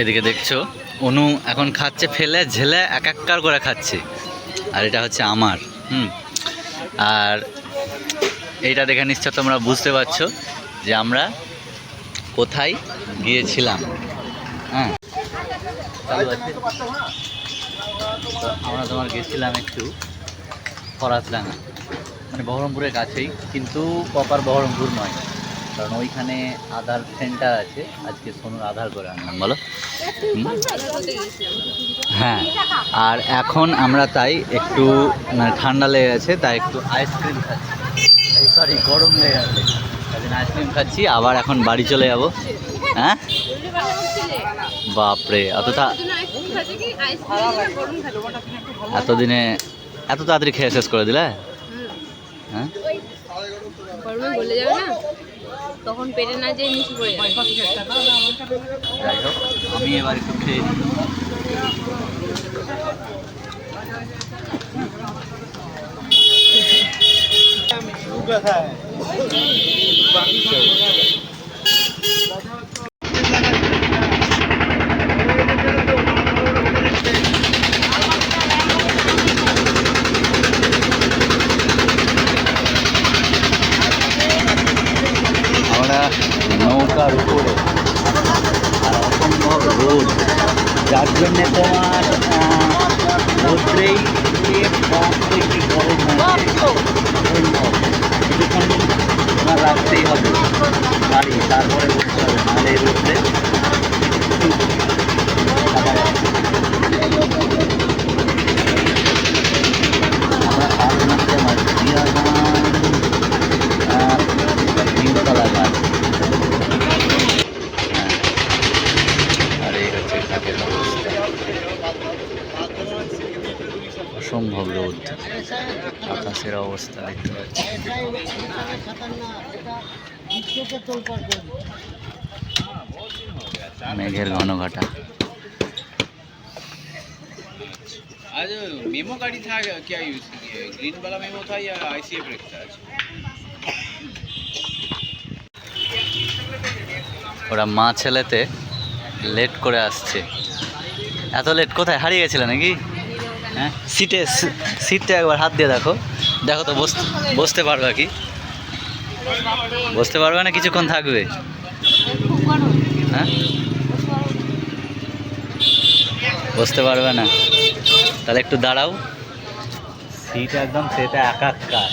এদিকে দেখছ? অনু এখন খাচ্ছে, ফেলে, ঝেলে, এক একটার করে খাচ্ছে। আর এটা হচ্ছে আমার, হুম? আর এইটা দেখে নিশ্চয় তোমরা বুঝতে পারছ যে আমরা কোথায় গিয়েছিলাম। হ্যাঁ? আমরা তোমার গেছিলাম একটু ফরাসডাঙ্গা মানে বহরমপুরের কাছেই, কিন্তু প্রপার বহরমপুর নয়। কারণ ওইখানে আধার সেন্টার আছে। আজকে সোনুর আধার করে আনলাম, বলো। হ্যাঁ। আর এখন আমরা তাই একটু মানে ঠান্ডা লেগে গেছে, তাই একটু আইসক্রিম খাচ্ছি। সরি, গরম লেগে গেছে। তাই আইসক্রিম খাচ্ছি, আবার এখন বাড়ি চলে যাব। হ্যাঁ? বাপরে অত তা এতদিনে এত তাড়াতাড়ি খেয়ে শেষ করে দিলে? হ্যাঁ? গরমে গলে যাবে না তখন পেটে না যেয়ে নিচু পড়ে যাই হোক আমি এবার একটু খেয়ে নিই। আমরা নৌকার উপরে আর অসম্ভব রোদ যার জন্যে তোমার আহ, রোদ্রেই পেট কম বেশি গরম হয়েছে অসম্ভব। কিছুক্ষণ তোমার রাখতেই হবে বাড়ি তারপরে বসতে হবে নাহলে এই রোদ্রে আকাশের অবস্থা দেখতে পাচ্ছি মেঘের ঘন ঘটা आज मेमो गाड़ी था क्या यूज किए ग्रीन वाला मेमो था या आईसीए ब्रेक था आज ওরা মা ছেলেতে লেট করে আসছে এত লেট কোথায় হারিয়ে গেছিলে নাকি হ্যাঁ সিটে সি- সিটটা একবার হাত দিয়ে দেখো দেখো তো বসতে পারবে কি? বসতে পারবে না কিছুক্ষণ থাকবে? হ্যাঁ? বসতে পারবে না। তাহলে একটু দাঁড়াও। সিট একদম সেটা একাকার।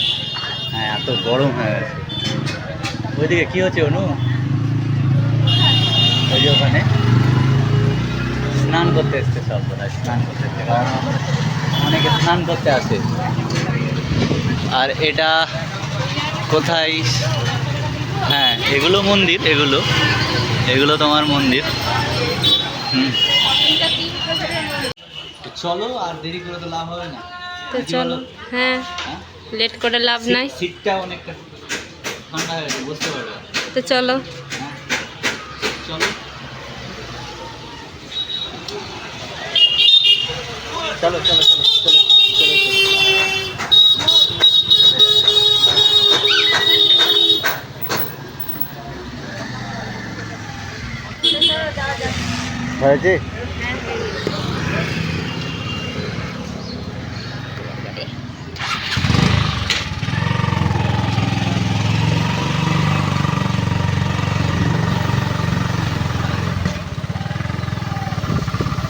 হ্যাঁ এত গরম হয়ে গেছে। ওইদিকে কী হচ্ছে অনু? ওই যে ওখানে। স্নান করতে এসছে সব স্নান করতে এসছে। অনেকে স্নান করতে আসে। আর এটা কোথায়? হ্যাঁ এগুলো মন্দির এগুলো। এগুলো তোমার মন্দির। হুম। চলো আর দেরি করে তো লাভ হবে না। তো চলো হ্যাঁ হ্যাঁ? লেট করে লাভ নাই। সিটটা অনেকটা ঠান্ডা হয়ে গেছে বুঝতে পারবে তো হ্যাঁ চলো। চলো। চলো চলো চলো। হয়েছে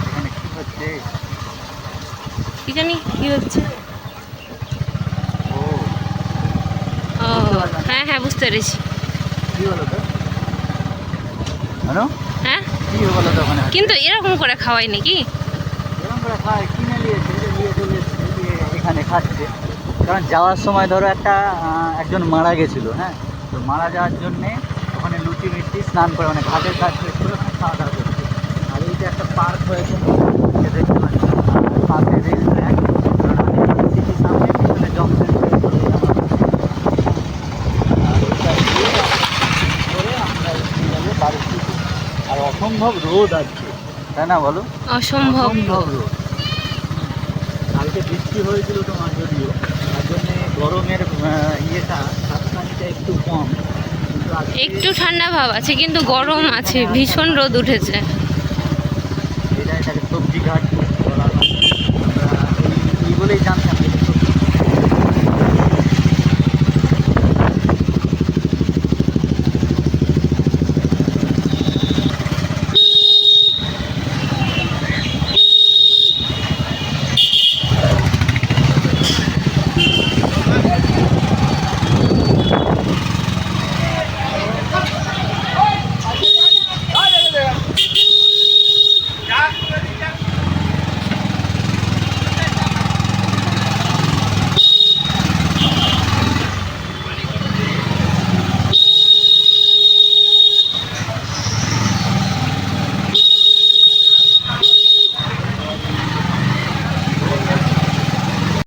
এখানে কি হচ্ছে কি জানি কি হচ্ছে ও ও হ্যাঁ হ্যাঁ বুঝতে পেরেছি কি হলো তো হ্যালো হ্যাঁ? ওখানে? কিন্তু এরকম করে খাওয়াই নাকি? এরকম করে খায় কিনে নিয়ে চলে এসছে, এখানে খাচ্ছে। কারণ যাওয়ার সময় ধরো একটা একজন মারা গেছিল হ্যাঁ? তো মারা যাওয়ার জন্যে ওখানে লুচি মিষ্টি স্নান করে মানে ঘাটের কাজ করে খাওয়া দাওয়া করছে। আর এইটা যে একটা পার্ক হয়েছে যে দেখতে পাচ্ছি আর পাশে রেল ট্র্যাক কারণ আমি সিটির সামনে পিছনে জংশন আর অসম্ভব রোদ আছে তাই না বলো? অসম্ভব রোদ। কালকে বৃষ্টি হয়েছিল তোমার যদিও তার জন্যে গরমের ইয়েটা সাবধানিটা একটু কম। একটু ঠান্ডা ভাব আছে কিন্তু গরম আছে ভীষণ রোদ উঠেছে। যায় এটাকে সবজি ঘাট বলা হয়। এই বলেই জানতাম।